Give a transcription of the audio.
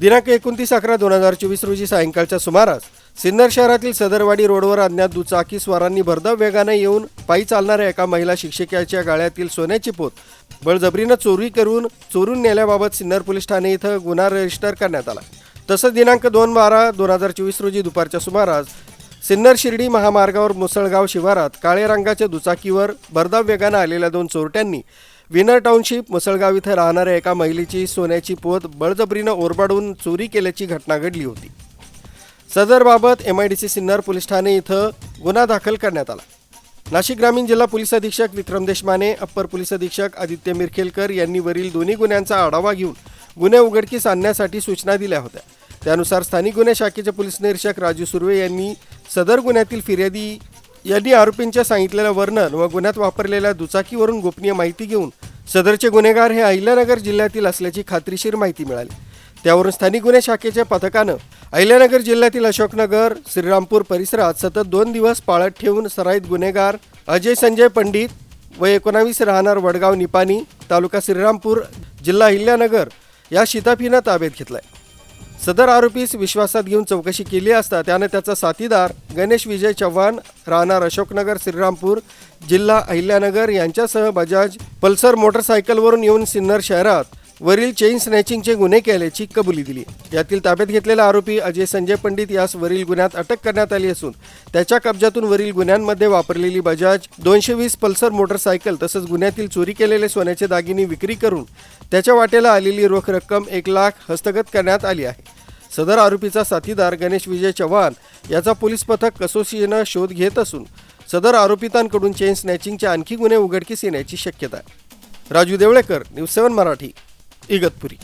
दिनांक एकोणतीस अकरा दोन हजार चोवीस रोजी सायंकाळच्या सुमारास सिन्नर शहरातील सदरवाडी रोडवर अज्ञात दुचाकी स्वारांनी भरधाव वेगाने येऊन पायी चालणाऱ्या एका महिला शिक्षिकेच्या गाळ्यातील सोन्याची पोत बळजबरीनं चोरी करून चोरून नेल्याबाबत सिन्नर पोलीस ठाणे इथं गुन्हा रजिस्टर करण्यात आला. तसंच दिनांक दोन बारा दोन हजार चोवीस रोजी दुपारच्या सुमारास सिन्नर शिर्डी महामार्गावर मुसळगाव शिवारात काळे रंगाच्या दुचाकीवर भरधाव वेगानं आलेल्या दोन चोरट्यांनी विनर टाउनशिप मुसळगाव इथं राहणाऱ्या एका महिलेची सोन्याची पोत बळजबरीनं ओरबाडून चोरी केल्याची घटना घडली होती. सदरबाबत M I D C Sinnar police Thane इथं गुन्हा दाखल करण्यात आला. नाशिक ग्रामीण जिल्हा पोलीस अधीक्षक विक्रम देशमाने अप्पर पोलीस अधीक्षक आदित्य मिरखेलकर यांनी वरील दोन्ही गुन्ह्यांचा आढावा घेऊन गुन्हे उघडकीस आणण्यासाठी सूचना दिल्या होत्या. त्यानुसार स्थानिक गुन्हे शाखेचे पोलीस निरीक्षक राजू सुर्वे यांनी सदर गुन्ह्यातील फिर्यादी यांनी आरोपींच्या सांगितलेलं वर्णन व गुन्ह्यात वापरलेल्या दुचाकीवरून गोपनीय माहिती घेऊन सदरचे गुन्हेगार हे अहिल्यानगर जिल्ह्यातील असल्याची खात्रीशीर माहिती मिळाली. त्यावरून स्थानिक गुन्हे शाखेच्या पथकानं अहिल्यानगर जिल्ह्यातील अशोकनगर श्रीरामपूर परिसरात सतत दोन दिवस पाळत ठेवून सराईत गुन्हेगार अजय संजय पंडित व एकोणावीस राहणार वडगाव निपाणी तालुका श्रीरामपूर जिल्हा अहिल्यानगर या शिताफीनं ताब्यात घेतलाय. सदर आरोपीस विश्वासात घेऊन चौकशी केली असता त्याने त्याचा साथीदार गणेश विजय चव्हाण राहणार अशोकनगर श्रीरामपूर जिल्हा अहिल्यानगर यांच्यासह बजाज पल्सर मोटरसायकलवरून येऊन सिन्नर शहरात वरील चेन स्नॅचिंगचे गुन्हे केल्याची कबुली दिली. यातील ताब्यात घेतलेला आरोपी अजय संजय पंडित यास वरील गुन्ह्यात अटक करण्यात आली असून त्याच्या कब्जातून वरील गुन्ह्यांमध्ये वापरलेली बजाज दोनशे वीस पल्सर मोटरसायकल तसंच गुन्ह्यातील चोरी केलेले सोन्याचे दागिने विक्री करून त्याच्या वाटेला आलेली रोख रक्कम एक लाख हस्तगत करण्यात आली आहे. सदर आरोपीचा साथीदार गणेश विजय चव्हाण याचा पोलीस पथक कसोशीनं शोध घेत असून सदर आरोपितांकडून चेन स्नॅचिंगचे आणखी गुन्हे उघडकीस येण्याची शक्यता आहे. Raju Deolekar news seven Marathi Igatpuri.